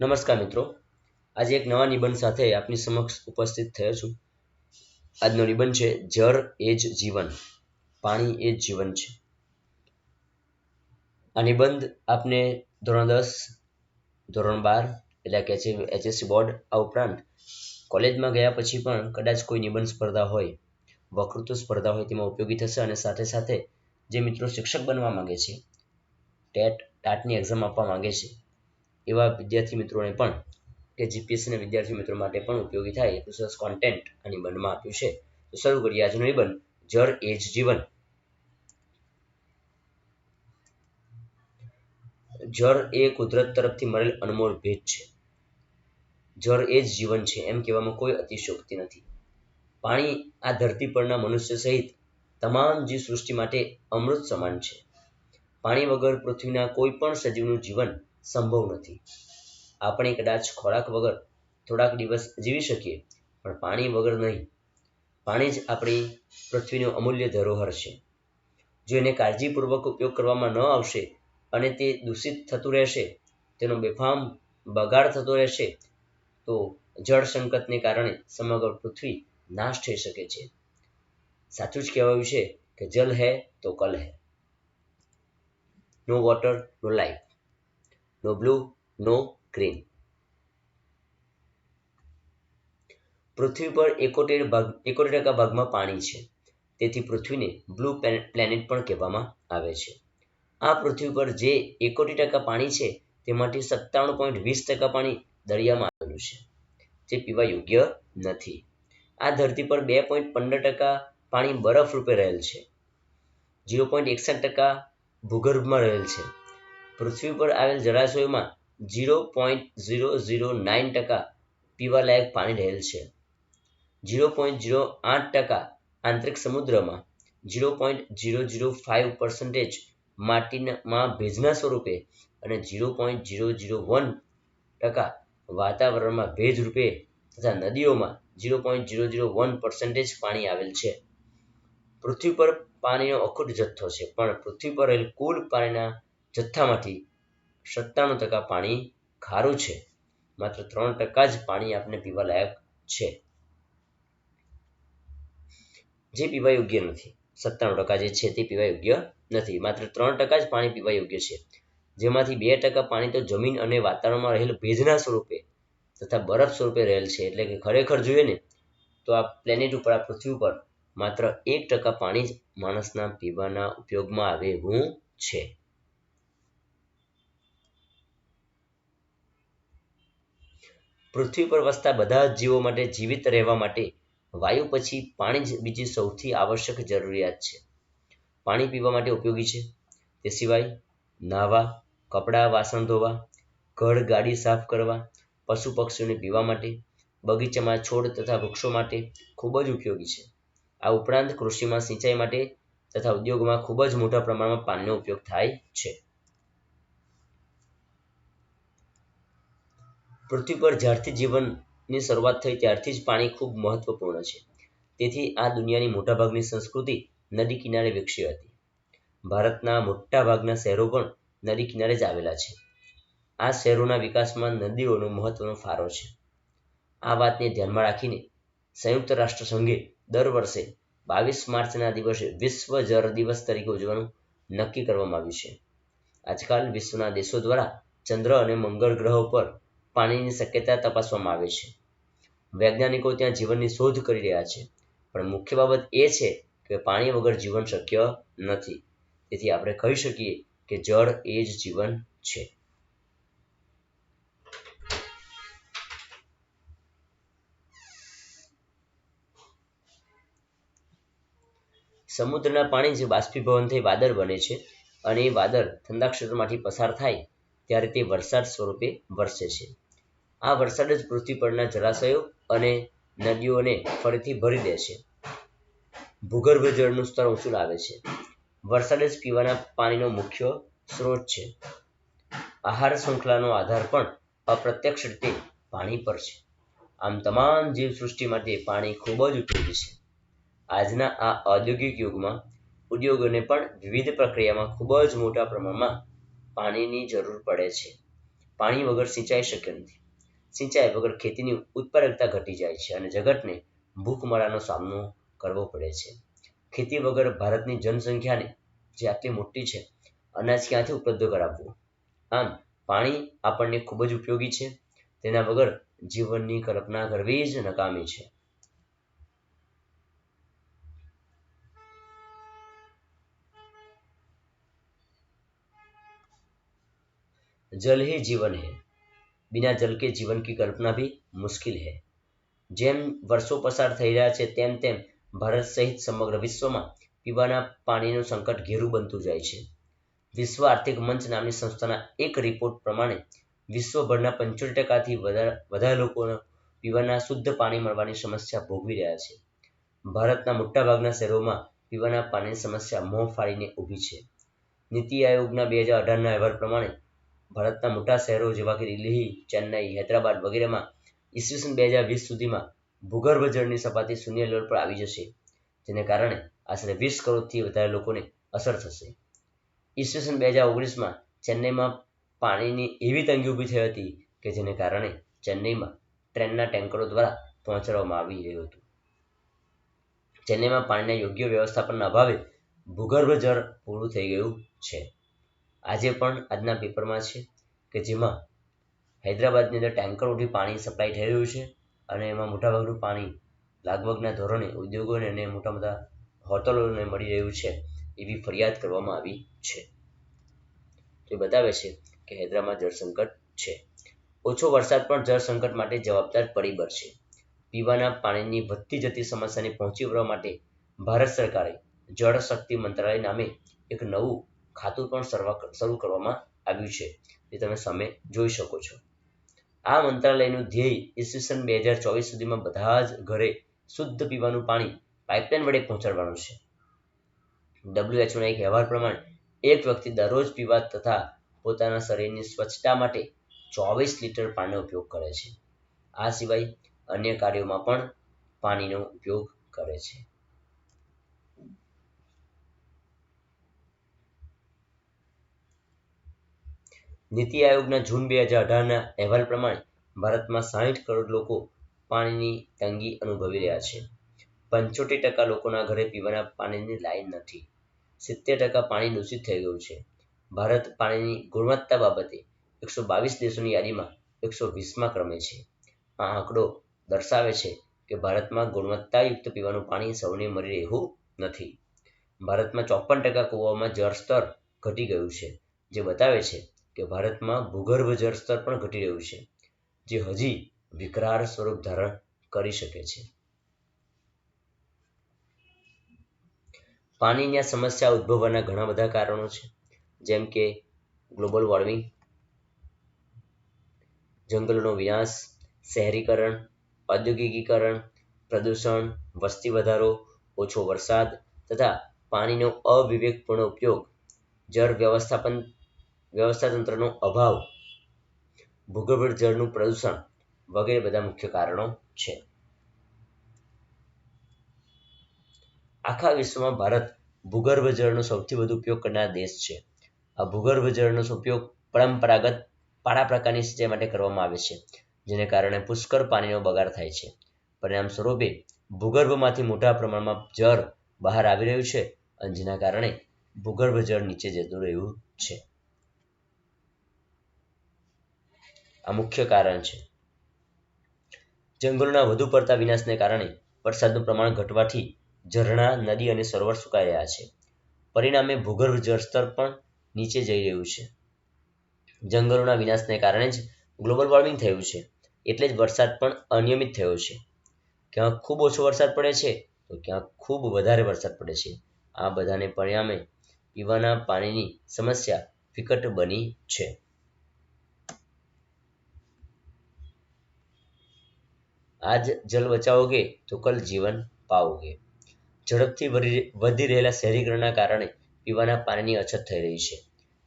નમસ્કાર મિત્રો. આજે એક નવા નિબંધ સાથે આપની સમક્ષ ઉપસ્થિત થયો છું. આજનો નિબંધ છે, જળ એ જ જીવન, પાણી એ જ જીવન છે. આ નિબંધ આપને ધોરણ દસ, ધોરણ બાર એટલે કે એચએસસી બોર્ડ આ ઉપરાંત કોલેજમાં ગયા પછી પણ કદાચ કોઈ નિબંધ સ્પર્ધા હોય વકૃત્વ સ્પર્ધા હોય તેમાં ઉપયોગી થશે અને સાથે સાથે જે મિત્રો શિક્ષક બનવા માંગે છે, ટેટ, ટાટની એક્ઝામ આપવા માંગે છે એવા વિદ્યાર્થી મિત્રોને પણ કે જીપીએસસીના વિદ્યાર્થી મિત્રો માટે પણ ઉપયોગી થાય એટલું સરસ કોન્ટેન્ટ આ નિબંધમાં આપ્યું છે. તો શરૂ કરીએ આજનો નિબંધ જળ એ જ જીવન. જળ એ કુદરત તરફથી મળેલ અનમોલ ભેટ છે. જળ એ જ જીવન છે, એમ કહેવામાં કોઈ અતિશયોક્તિ નથી. પાણી આ ધરતી પરના મનુષ્ય સહિત તમામ જીવ સૃષ્ટિ માટે અમૃત સમાન છે. પાણી વગર પૃથ્વીના કોઈ પણ સજીવનું જીવન સંભવ નથી. આપણે કદાચ ખોરાક વગર થોડાક દિવસ જીવી શકીએ, પણ પાણી વગર નહીં. પાણી જ આપણી પૃથ્વીનો અમૂલ્ય ધરોહર છે. જો એને કાળજીપૂર્વક ઉપયોગ કરવામાં ન આવશે અને તે દૂષિત થતું રહેશે, તેનો બેફામ બગાડ થતો રહેશે, તો જળ સંકટને કારણે સમગ્ર પૃથ્વી નાશ થઈ શકે છે. સાચું જ કહેવાયું છે કે જલ હે તો કલ હે. No water no life no blue, no green. પૃથ્વી પર એકોતેર ભાગ એકોતેર ટકા ભાગમાં પાણી છે. તેથી પૃથ્વીને બ્લુ પ્લેનેટ પણ કહેવામાં આવે છે. આ પૃથ્વી પર જે એકોતેર ટકા પાણી છે તેમાંથી સત્તાણું પોઈન્ટ વીસ ટકા પાણી દરિયામાં આવેલું છે જે પીવા યોગ્ય નથી. આ ધરતી પર બે પોઈન્ટ પંદર ટકા પાણી બરફ રૂપે રહેલ છે. ઝીરો પોઈન્ટ એકસઠ ટકા ભૂગર્ભમાં રહેલ છે. પૃથ્વી પર આવેલ જળાશયોમાં zero point zero zero nine ટકા પીવાલાયક પાણી રહેલ છે. ઝીરો પોઈન્ટ ઝીરો આઠ ટકા આંતરિક સમુદ્રમાં zero point zero zero five percentage માટીમાં ભેજના સ્વરૂપે અને zero point zero zero one ટકા વાતાવરણમાં ભેજ રૂપે તથા નદીઓમાં zero point zero zero one percentage પાણી આવેલ છે. પૃથ્વી પર પાણીનો અખૂટ જથ્થો છે, પણ પૃથ્વી પર રહેલ કુલ પાણીના જથ્થામાંથી સત્તાણું ટકા પાણી ખારું છે. માત્ર ત્રણ ટકા જ પાણી આપણે પીવા લાયક છે. જે પીવા યોગ્ય નથી. સત્તાણું ટકા જે છે તે પીવા યોગ્ય નથી. માત્ર ત્રણ ટકા જ પાણી પીવા યોગ્ય છે. જેમાંથી બે ટકા પાણી તો જમીન અને વાતાવરણમાં રહેલ ભેજના સ્વરૂપે તથા બરફ સ્વરૂપે રહેલ છે. એટલે કે ખરેખર જોઈએ ને, તો આ પ્લેનેટ ઉપર, આ પૃથ્વી ઉપર માત્ર એક ટકા પાણી જ માણસના પીવાના ઉપયોગમાં આવે એવું છે. પૃથ્વી પર વસતા બધા જ જીવો માટે જીવિત રહેવા માટે વાયુ પછી પાણી જ બીજી સૌથી આવશ્યક જરૂરિયાત છે. પાણી પીવા માટે ઉપયોગી છે. તે સિવાય નાહવા, કપડાં, વાસણ ધોવા, ઘર ગાડી સાફ કરવા, પશુ પક્ષીઓને પીવા માટે, બગીચામાં છોડ તથા વૃક્ષો માટે ખૂબ જ ઉપયોગી છે. આ ઉપરાંત કૃષિમાં સિંચાઈ માટે તથા ઉદ્યોગમાં ખૂબ જ મોટા પ્રમાણમાં પાણીનો ઉપયોગ થાય છે. પૃથ્વી પર જ્યારથી જીવનની શરૂઆત થઈ ત્યારથી જ પાણી ખૂબ મહત્વપૂર્ણ છે. તેથી આ દુનિયાની મોટાભાગની સંસ્કૃતિ નદી કિનારે વિકસી હતી. ભારતના મોટાભાગના શહેરો પણ નદી કિનારે જ આવેલા છે. આ શહેરોના વિકાસમાં નદીઓનો મહત્વનો ફાળો છે. આ વાતને ધ્યાનમાં રાખીને સંયુક્ત રાષ્ટ્ર સંઘે દર વર્ષે બાવીસ માર્ચના દિવસે વિશ્વ જળ દિવસ તરીકે ઉજવવાનું નક્કી કરવામાં આવ્યું છે. આજકાલ વિશ્વના દેશો દ્વારા ચંદ્ર અને મંગળ ગ્રહો પર પાણીની શક્યતા તપાસવામાં આવે છે. વૈજ્ઞાનિકો ત્યાં જીવનની શોધ કરી રહ્યા છે, પણ મુખ્ય બાબત એ છે કે પાણી વગર જીવન શક્ય નથી. તેથી આપણે કહી શકીએ કે જળ એ જ જીવન છે. સમુદ્રના પાણી જે બાષ્પીભવન થઈ વાદળ બને છે અને એ વાદળ ઠંડા ક્ષેત્રમાંથી પસાર થાય, ત્યારે તે વરસાદ સ્વરૂપે વરસે છે. આ વરસાદ જ પૃથ્વી પરના જળાશયો અને નદીઓને ફરીથી ભરી દે છે. ભૂગર્ભ જળનું સ્તર ઊંચું લાવે છે. વરસાદ જ પીવાના પાણીનો મુખ્ય સ્ત્રોત છે. આહાર શૃંખલાનો આધાર પણ અપ્રત્યક્ષ રીતે પાણી પર છે. આમ તમામ જીવસૃષ્ટિ માટે પાણી ખૂબ જ ઉપયોગી છે. આજના આ ઔદ્યોગિક યુગમાં ઉદ્યોગોને પણ વિવિધ પ્રક્રિયામાં ખૂબ જ મોટા પ્રમાણમાં પાણીની જરૂર પડે છે. પાણી વગર સિંચાઈ શક્ય નથી. સિંચાઈ વગર ખેતીની ઉત્પાદકતા ઘટી જાય છે અને જગતને ભૂખમરાનો સામનો કરવો પડે છે. ખેતી વગર ભારતની જનસંખ્યાને જે આટલી મોટી છે અનાજ ક્યાંથી ઉપલબ્ધ કરાવવું. આમ, પાણી આપણને ખૂબ જ ઉપયોગી છે. તેના વગર જીવનની કલ્પના કરવી જ નકામી છે. જલ હે જીવન હે. बिना जल के जीवन की कल्पना भी मुश्किल है જેમ વર્ષો પસાર થઈ રહ્યા છે તેમ તેમ ભારત સહિત સમગ્ર વિશ્વમાં પીવાના પાણીનું સંકટ ઘેરું બનતું જાય છે વિશ્વ આર્થિક મંચ નામની સંસ્થાના એક રિપોર્ટ પ્રમાણે વિશ્વભરના પંચોતેર ટકાથી વધારે લોકો પીવાના શુદ્ધ પાણી મળવાની સમસ્યા ભોગવી રહ્યા છે ભારતના મોટાભાગના શહેરોમાં પીવાના પાણીની સમસ્યા મોં ફાડીને ઊભી છે નીતિ આયોગના બે હજાર અઢારના અહેવાલ પ્રમાણે ભારતના મોટા શહેરો જેવા કે દિલ્હી, ચેન્નઈ, હૈદરાબાદ વગેરેમાં ઈસવીસન બે હજાર વીસ સુધીમાં ભૂગર્ભ જળની સપાટી શૂન્ય લેવલ પર આવી જશે, જેને કારણે આશરે વીસ કરોડથી વધારે લોકોને અસર થશે. ઈસવીસન બે હજાર ઓગણીસમાં ચેન્નઈમાં પાણીની એવી તંગી ઊભી થઈ હતી કે જેને કારણે ચેન્નઈમાં ટ્રેનના ટેન્કરો દ્વારા પહોંચાડવામાં આવી રહ્યું હતું. ચેન્નઈમાં પાણીના યોગ્ય વ્યવસ્થાપનના અભાવે ભૂગર્ભ જળ પૂરું થઈ ગયું છે. આજે પણ આજના પેપરમાં છે કે જેમાં હૈદરાબાદની અંદર ટેન્કરોથી પાણી સપ્લાય થઈ રહ્યું છે અને એમાં મોટાભાગનું પાણી લાગવગના ધોરણે ઉદ્યોગોને અને મોટા મોટા હોટલોને મળી રહ્યું છે એવી ફરિયાદ કરવામાં આવી છે. તે બતાવે છે કે હૈદરાબાદ જળસંકટ છે. ઓછો વરસાદ પણ જળ સંકટ માટે જવાબદાર પરિબળ છે. પીવાના પાણીની વધતી જતી સમસ્યાને પહોંચી વળવા માટે ભારત સરકારે જળ શક્તિ મંત્રાલય નામે એક નવું ખાતું પણ શરૂ કરવામાં આવ્યું છે, જે તમે સામે જોઈ શકો છો. આ મંત્રાલયનું ધ્યેય ઈસવીસન બે હજાર ચોવીસ સુધીમાં બધા જ ઘરે શુદ્ધ પીવાનું પાણી પાઇપલાઇન વડે પહોંચાડવાનું છે. ડબ્લ્યુએચઓના એક અહેવાલ પ્રમાણે એક વ્યક્તિ દરરોજ પીવા તથા પોતાના શરીરની સ્વચ્છતા માટે ચોવીસ લીટર પાણીનો ઉપયોગ કરે છે. આ સિવાય અન્ય કાર્યોમાં પણ પાણીનો ઉપયોગ કરે છે. નીતિ આયોગના જૂન બે હજાર અઢારના અહેવાલ પ્રમાણે ભારતમાં સાહીઠ કરોડ લોકો પાણીની તંગી અનુભવી રહ્યા છે. પંચોતેર ટકા લોકોના ઘરે પીવાના પાણીની લાઈન નથી. સિત્તેર ટકા પાણી દૂષિત થઈ ગયું છે. ભારત પાણીની ગુણવત્તા બાબતે એકસો બાવીસ દેશોની યાદીમાં એકસો વીસમાં ક્રમે છે. આ આંકડો દર્શાવે છે કે ભારતમાં ગુણવત્તાયુક્ત પીવાનું પાણી સૌને મળી રહેવું નથી. ભારતમાં ચોપન ટકા કૂવાઓમાં જળ સ્તર ઘટી ગયું છે, જે બતાવે છે કે ભારતમાં ભૂગર્ભ જળ સ્તર પણ ઘટી રહ્યું છે, જે હજી વિકરાળ સ્વરૂપ ધારણ કરી શકે છે. પાણીની આ સમસ્યા ઉદ્ભવવાના ઘણા બધા કારણો છે, જેમ કે ગ્લોબલ વોર્મિંગ, જંગલોનો વિનાશ, શહેરીકરણ, ઔદ્યોગિકીકરણ, પ્રદૂષણ, વસ્તી વધારો, ઓછો વરસાદ તથા પાણીનો અવિવેકપૂર્ણ ઉપયોગ, જળ વ્યવસ્થાપન વ્યવસ્થા તંત્રનો અભાવ, ભૂગર્ભ જળનું પ્રદૂષણ વગેરે બધા મુખ્ય કારણો છે. આખા વિશ્વમાં ભારત ભૂગર્ભ જળનો સૌથી વધુ ઉપયોગ કરનાર દેશ છે. આ ભૂગર્ભ જળનો ઉપયોગ પરંપરાગત પાડા પ્રકારની સિંચાઈ માટે કરવામાં આવે છે, જેને કારણે પુષ્કળ પાણીનો બગાડ થાય છે. પરિણામ સ્વરૂપે ભૂગર્ભમાંથી મોટા પ્રમાણમાં જળ બહાર આવી રહ્યું છે અને જેના કારણે ભૂગર્ભ જળ નીચે જતું રહ્યું છે. આ મુખ્ય કારણ છે. જંગલોના વધુ પડતા વિનાશને કારણે વરસાદનું પ્રમાણ ઘટવાથી ઝરણા, નદી અને સરોવર સુકાઈ રહ્યા છે. પરિણામે ભૂગર્ભ જળસ્તર પણ નીચે જઈ રહ્યું છે. જંગલોના વિનાશને કારણે જ ગ્લોબલ વોર્મિંગ થયું છે. એટલે જ વરસાદ પણ અનિયમિત થયો છે. ક્યાંક ખૂબ ઓછો વરસાદ પડે છે, તો ક્યાંક ખૂબ વધારે વરસાદ પડે છે. આ બધાને પરિણામે પીવાના પાણીની સમસ્યા વિકટ બની છે. આજ જલ બચાવોગે તો કલ જીવન પાઓગે ઝડપથી વધી રહેલા શહેરીકરણના કારણે પીવાના પાણીની અછત થઈ રહી છે.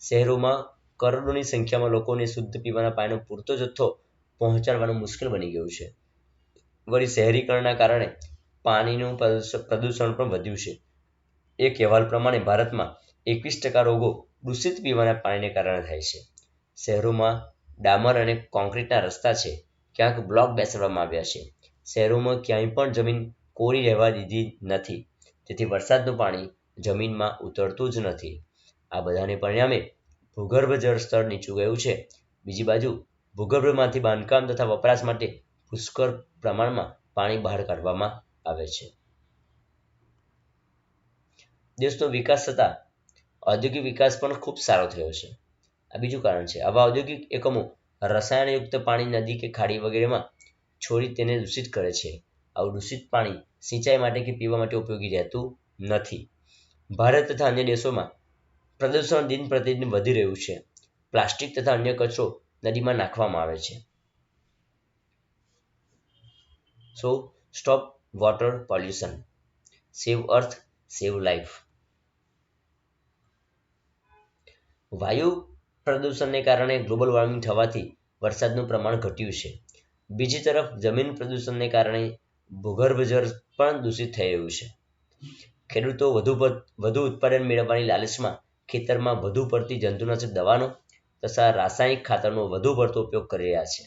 શહેરોમાં કરોડોની સંખ્યામાં લોકોને શુદ્ધ પીવાના પાણીનો પૂરતો જથ્થો પહોંચાડવાનું મુશ્કેલ બની ગયું છે. વળી શહેરીકરણના કારણે પાણીનું પ્રદૂષણ પણ વધ્યું છે. એક અહેવાલ પ્રમાણે ભારતમાં એકવીસ ટકા રોગો દૂષિત પીવાના પાણીને કારણે થાય છે. શહેરોમાં ડામર અને કોન્ક્રીટના રસ્તા છે. ક્યાંક બ્લોક બેસાડવામાં આવ્યા છે. શહેરોમાં ક્યાંય પણ જમીન કોરી રહેવા દીધી નથી. તેથી વરસાદનું પાણી જમીનમાં ઉતરતું જ નથી. આ બધાને પરિણામે ભૂગર્ભ જળ સ્તર નીચું ગયું છે. બીજી બાજુ, ભૂગર્ભમાંથી બાંધકામ તથા વપરાશ માટે પુષ્કળ પ્રમાણમાં પાણી બહાર કાઢવામાં આવે છે. દેશનો વિકાસ થતાં ઔદ્યોગિક વિકાસ પણ ખૂબ સારો થયો છે. આ બીજું કારણ છે. આવા ઔદ્યોગિક એકમો રસાયણયુક્ત પાણી નદી કે ખાડી વગેરેમાં છોડી તેને દૂષિત કરે છે. આવું દૂષિત પાણી સિંચાઈ માટે કે પીવા માટે ઉપયોગી રહેતું નથી. ભારત તથા અન્ય દેશોમાં પ્રદૂષણ દિન પ્રતિદિન વધી રહ્યું છે. પ્લાસ્ટિક તથા અન્ય કચરો નદીમાં નાખવામાં આવે છે. So stop water pollution save earth save life વાયુ પ્રદૂષણને કારણે ગ્લોબલ વોર્મિંગ થવાથી વરસાદનું પ્રમાણ ઘટ્યું છે. બીજી તરફ, જમીન પ્રદૂષણને કારણે ભૂગર્ભ જળ પણ દૂષિત થઈ રહ્યું છે. ખેડૂતો વધુ વધુ ઉત્પાદન મેળવવાની લાલચમાં ખેતરમાં વધુ પડતી જંતુનાશક દવાનો તથા રાસાયણિક ખાતરનો વધુ પડતો ઉપયોગ કરી રહ્યા છે.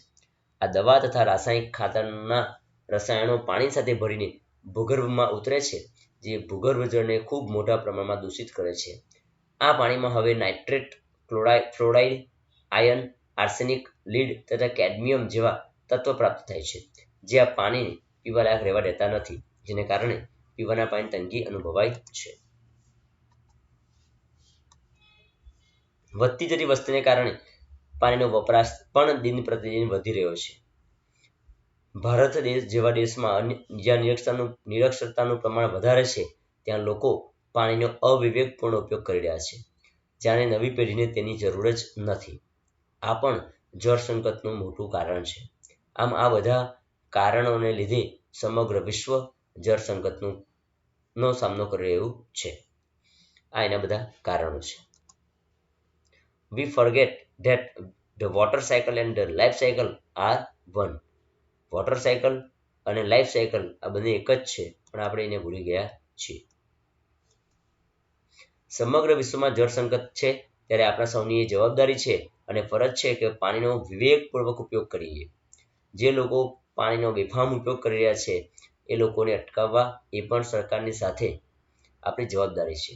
આ દવા તથા રાસાયણિક ખાતરના રસાયણો પાણી સાથે ભરીને ભૂગર્ભમાં ઉતરે છે, જે ભૂગર્ભ જળને ખૂબ મોટા પ્રમાણમાં દૂષિત કરે છે. આ પાણીમાં હવે nitrate chloride fluoride iron arsenic, lead તથા કેડમિયમ જેવા તત્વો પ્રાપ્ત થાય છે, જે આ પાણીને પીવાલાયક રહેવા દેતા નથી, જેને કારણે પીવાના પાણી તંગી અનુભવાય છે. વધતી જતી વસ્તીને કારણે પાણીનો વપરાશ પણ દિન પ્રતિદિન વધી રહ્યો છે. ભારત દેશ જેવા દેશમાં જ્યાં નિરક્ષરતાનું નિરક્ષરતાનું પ્રમાણ વધારે છે, ત્યાં લોકો પાણીનો અવિવેકપૂર્ણ ઉપયોગ કરી રહ્યા છે. જ્યારે નવી પેઢીને તેની જરૂર જ નથી. આ પણ જળ સંકટનું મોટું કારણ છે. આમ આ બધા કારણોને લીધે સમગ્ર વિશ્વ જળ નો સામનો કરી રહ્યું છે. આ એના બધા કારણો છે. We forget that the water cycle and the life cycle are one water cycle અને લાઈફ સાયકલ આ બંને એક જ છે, પણ આપણે એને ભૂલી ગયા છીએ. સમગ્ર વિશ્વમાં જળ સંકટ છે ત્યારે આપણા સૌની એ જવાબદારી છે અને ફરજ છે કે પાણીનો વિવેકપૂર્વક ઉપયોગ કરીએ. જે લોકો પાણીનો બેફામ ઉપયોગ કરી રહ્યા છે, એ લોકોને અટકાવવા એ પણ સરકારની સાથે આપણી જવાબદારી છે.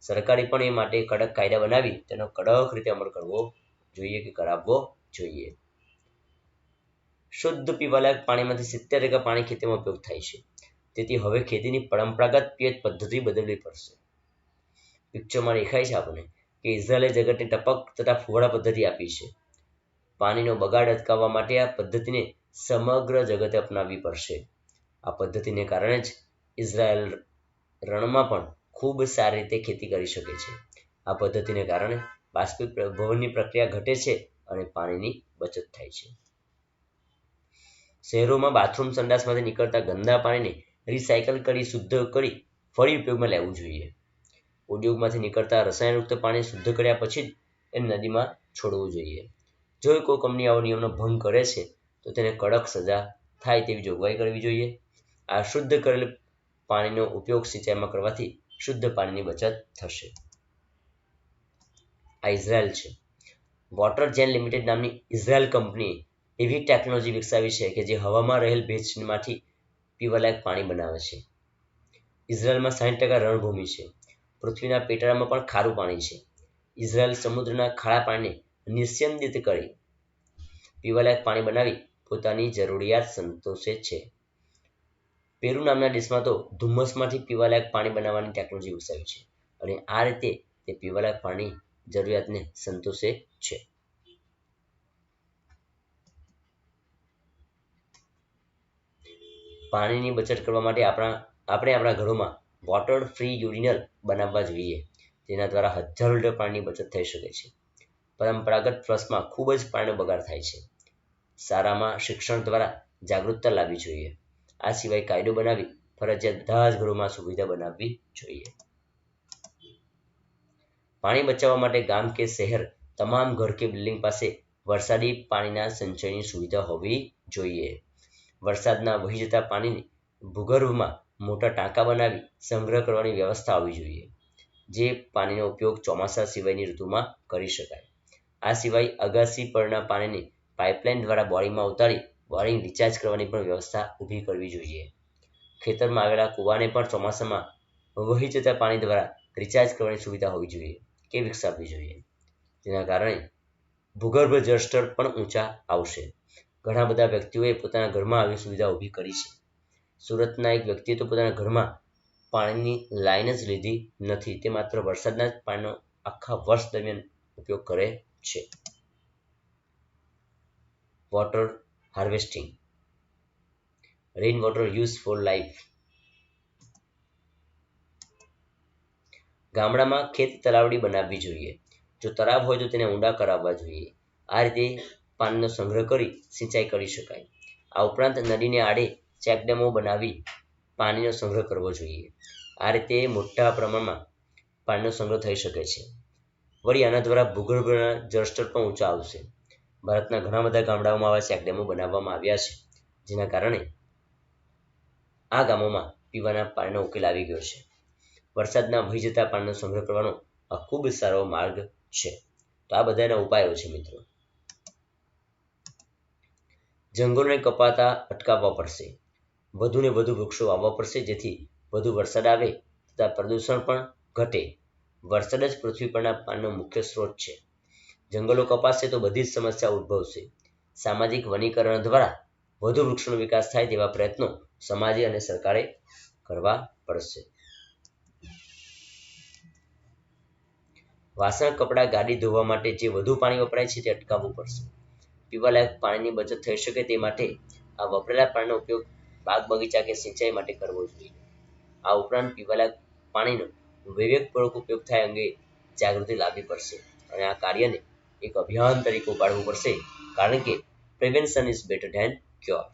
સરકારે પણ એ માટે કડક કાયદા બનાવી તેનો કડક રીતે અમલ કરવો જોઈએ કે કરાવવો જોઈએ. શુદ્ધ પીવાલાયક પાણીમાંથી સિત્તેર ટકા પાણી ખેતીમાં ઉપયોગ થાય છે. તેથી હવે ખેતીની પરંપરાગત પિયત પદ્ધતિ બદલવી પડશે. પિક્ચરમાં દેખાય છે આપણને કે ઇઝરાયલે જગતને ટપક તથા ફુવાડા પદ્ધતિ આપી છે. પાણીનો બગાડ અટકાવવા માટે આ પદ્ધતિને સમગ્ર જગતે અપનાવવી પડશે. આ પદ્ધતિને કારણે જ ઇઝરાયલ રણમાં પણ ખૂબ સારી રીતે ખેતી કરી શકે છે. આ પદ્ધતિને કારણે બાષ્પીભવનની પ્રક્રિયા ઘટે છે અને પાણીની બચત થાય છે. શહેરોમાં બાથરૂમ સંડાસમાંથી નીકળતા ગંદા પાણીને રિસાયકલ કરી, શુદ્ધ કરી, ફરી ઉપયોગમાં લેવું જોઈએ. ઉદ્યોગમાંથી નીકળતા રસાયણયુક્ત પાણી શુદ્ધ કર્યા પછી જ એ નદીમાં છોડવું જોઈએ. જો કોઈ કંપની આવો નિયમનો ભંગ કરે છે, તો તેને કડક સજા થાય તેવી જોગવાઈ કરવી જોઈએ. આ શુદ્ધ કરેલ પાણીનો ઉપયોગ સિંચાઈમાં કરવાથી શુદ્ધ પાણીની બચત થશે. આ ઇઝરાયલ છે. વોટર જેન લિમિટેડ નામની ઇઝરાયલ કંપની એવી ટેકનોલોજી વિકસાવી છે કે જે હવામાં રહેલ ભેજમાંથી પીવાલાયક પાણી બનાવે છે. ઇઝરાયલમાં સાઠ ટકા રણભૂમિ છે. પૃથ્વીના પેટાળામાં પણ ખારું પાણી છે. ઇઝરાયલ સમુદ્રના ખારા પાણીને નિસ્યંદિત કરી પીવાલાયક પાણી બનાવી પોતાની જરૂરિયાત સંતોષે છે. પેરુ નામના દેશમાં તો ધુમ્મસમાંથી પીવાલાયક પાણી બનાવવાની ટેકનોલોજી વિકસાવી છે અને આ રીતે તે પીવાલાયક પાણી જરૂરિયાતને સંતોષે છે. પાણીની બચત કરવા માટે આપણા, આપણે આપણા ઘરોમાં વોટર ફ્રી યુરિનલ બનાવવા જોઈએ, જેના દ્વારા હજારો લીટર પાણીની બચત થઈ શકે છે. પરંપરાગત ફ્લશમાં ખૂબ જ પાણીનો બગાડ થાય છે. શાળામાં શિક્ષણ દ્વારા જાગૃતતા લાવવી જોઈએ. આ સિવાય કાયદો બનાવી ફરજિયાત બધા જ ઘરોમાં સુવિધા બનાવવી જોઈએ. પાણી બચાવવા માટે ગામ કે શહેર, તમામ ઘર કે બિલ્ડિંગ પાસે વરસાદી પાણીના સંચયની સુવિધા હોવી જોઈએ. વરસાદના વહી જતા પાણીને ભૂગર્ભમાં મોટા ટાંકા બનાવી સંગ્રહ કરવાની વ્યવસ્થા હોવી જોઈએ, જે પાણીનો ઉપયોગ ચોમાસા સિવાયની ઋતુમાં કરી શકાય. આ સિવાય અગાસી પરના પાણીને પાઇપલાઇન દ્વારા બોરિંગમાં ઉતારી બોરિંગ રિચાર્જ કરવાની પણ વ્યવસ્થા ઊભી કરવી જોઈએ. ખેતરમાં આવેલા કૂવાને પણ ચોમાસામાં વહી જતા પાણી દ્વારા રિચાર્જ કરવાની સુવિધા હોવી જોઈએ કે વિકસાવવી જોઈએ. જેના કારણે ભૂગર્ભ જળસ્તર પણ ઊંચા આવશે. ઘણા બધા વ્યક્તિઓએ પોતાના ઘરમાં આવી સુવિધા ઊભી કરી છે. સુરતના એક વ્યક્તિએ તો પોતાના ઘરમાં પાણીની લાઈન જ લીધી નથી. તે માત્ર વરસાદના જ પાણીનો આખા વર્ષ દરમિયાન ઉપયોગ કરે છે. Water harvesting rain water use for life ગામડામાં ખેત તલાવડી બનાવવી જોઈએ. જો તળાવ હોય તો તેને ઊંડા કરાવવા જોઈએ. આ રીતે પાણીનો સંગ્રહ કરી સિંચાઈ કરી શકાય. આ ઉપરાંત નદીને આડે ચેકડેમો બનાવી પાણીનો સંગ્રહ કરવો જોઈએ. આ રીતે મોટા પ્રમાણમાં પાણીનો સંગ્રહ થઈ શકે છે. વળી આના દ્વારા ભૂગર્ભના જળસ્તર પણ ઊંચા આવશે. ભારતના ઘણા બધા ગામડાઓમાં આવા ચેકડેમો બનાવવામાં આવ્યા છે, જેના કારણે આ ગામોમાં પીવાના પાણીનો ઉકેલ આવી ગયો છે. વરસાદના વહી જતા પાણીનો સંગ્રહ કરવાનો આ ખૂબ સારો માર્ગ છે. તો આ બધાના ઉપાયો છે મિત્રો. જંગલોને કપાતા અટકાવવા પડશે. વધુને વધુ વૃક્ષો વાવવા પડશે, જેથી વધુ વરસાદ આવે તથા પ્રદૂષણ પણ ઘટે. વરસાદ જ પૃથ્વી પરના પાનનો મુખ્ય સ્ત્રોત છે. જંગલો કપાશે તો બધી જ સમસ્યા ઉદ્ભવશે. સામાજિક વનીકરણ દ્વારા વધુ વૃક્ષોનો વિકાસ થાય તેવા પ્રયત્નો સમાજે અને સરકારે કરવા પડશે. વાસણ, કપડાં, ગાડી ધોવા માટે જે વધુ પાણી વપરાય છે તે અટકાવવું પડશે. પીવાલાયક પાણીની બચત થઈ શકે તે માટે આ વપરાયેલા પાણીનો ઉપયોગ બાગ બગીચા કે સિંચાઈ માટે કરવો જોઈએ. આ ઉપરાંત પીવાલા પાણીનો વિવેકપૂર્વક ઉપયોગ થાય અંગે જાગૃતિ લાવવી પડશે અને આ કાર્યને એક અભિયાન તરીકે ઉપાડવું પડશે, કારણ કે prevention is better than cure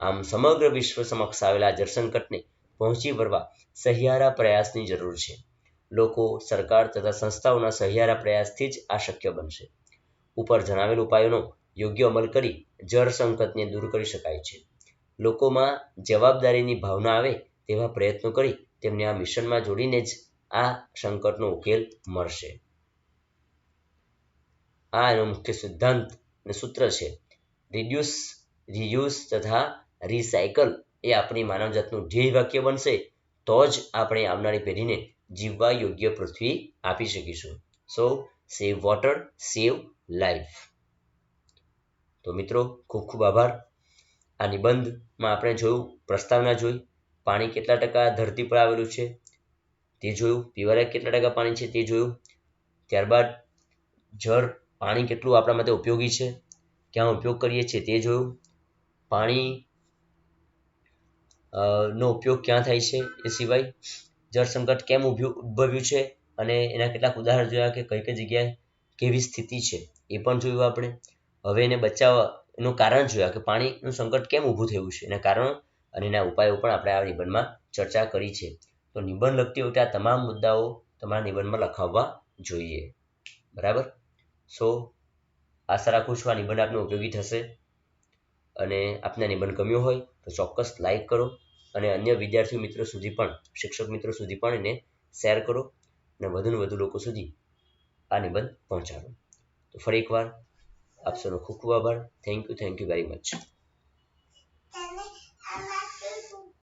આમ સમગ્ર વિશ્વ સમક્ષ આવેલા જળસંકટને પહોંચી વળવા સહિયારા પ્રયાસની જરૂર છે. લોકો, સરકાર તથા સંસ્થાઓના સહિયારા પ્રયાસથી જ આ શક્ય બનશે. ઉપર જણાવેલ ઉપાયોનો યોગ્ય અમલ કરી જળ સંકટને દૂર કરી શકાય છે. લોકોમાં જવાબદારીની ભાવના આવે તેવા પ્રયત્નો કરી તેમને આ મિશનમાં જોડીને જ આ સંકટનો ઉકેલ મળશે. આ એનો મુખ્ય સિદ્ધાંત અને સૂત્ર છે. રિડ્યુસ, રિયુઝ તથા રિસાયકલ એ આપણી માનવજાતનું ધ્યેય વાક્ય બનશે તો જ આપણે આવનારી પેઢીને જીવવા યોગ્ય પૃથ્વી આપી શકીશું. સો સેવ વોટર સેવ લાઈફ તો મિત્રો, ખૂબ ખૂબ આભાર. આ નિબંધમાં આપણે જોયું, પ્રસ્તાવના જોઈ, પાણી કેટલા ટકા ધરતી પર આવેલું છે તે જોયું, પીવાલાયક કેટલા ટકા પાણી છે તે જોયું. ત્યારબાદ જળ, પાણી કેટલું આપણા માટે ઉપયોગી છે, ક્યાં ઉપયોગ કરીએ છીએ તે જોયું. પાણી નો ઉપયોગ ક્યાં થાય છે એ સિવાય જળ સંકટ કેમ ઉભ્યું, ઉદ્ભવ્યું છે અને એના કેટલાક ઉદાહરણ જોયા કે કઈ કઈ જગ્યાએ કેવી સ્થિતિ છે, એ પણ જોયું આપણે. હવે એને બચાવવા એનું કારણ જોયા કે પાણીનું સંકટ કેમ ઊભું થયું છે, એના કારણો અને એના ઉપાયો પણ આપણે આ નિબંધમાં ચર્ચા કરી છે. તો નિબંધ લખતી વખતે આ તમામ મુદ્દાઓ તમારા નિબંધમાં લખાવવા જોઈએ. બરાબર? સો, આશા રાખું છું આ નિબંધ આપને ઉપયોગી થશે અને આપને નિબંધ ગમ્યો હોય તો ચોક્કસ લાઈક કરો અને અન્ય વિદ્યાર્થી મિત્રો સુધી પણ, શિક્ષક મિત્રો સુધી પણ એને શેર કરો. અને વધુને વધુ લોકો સુધી આ નિબંધ પહોંચાડો. તો ફરી એકવાર આપ સૌનો ખૂબ ખૂબ આભાર. Thank you thank you very much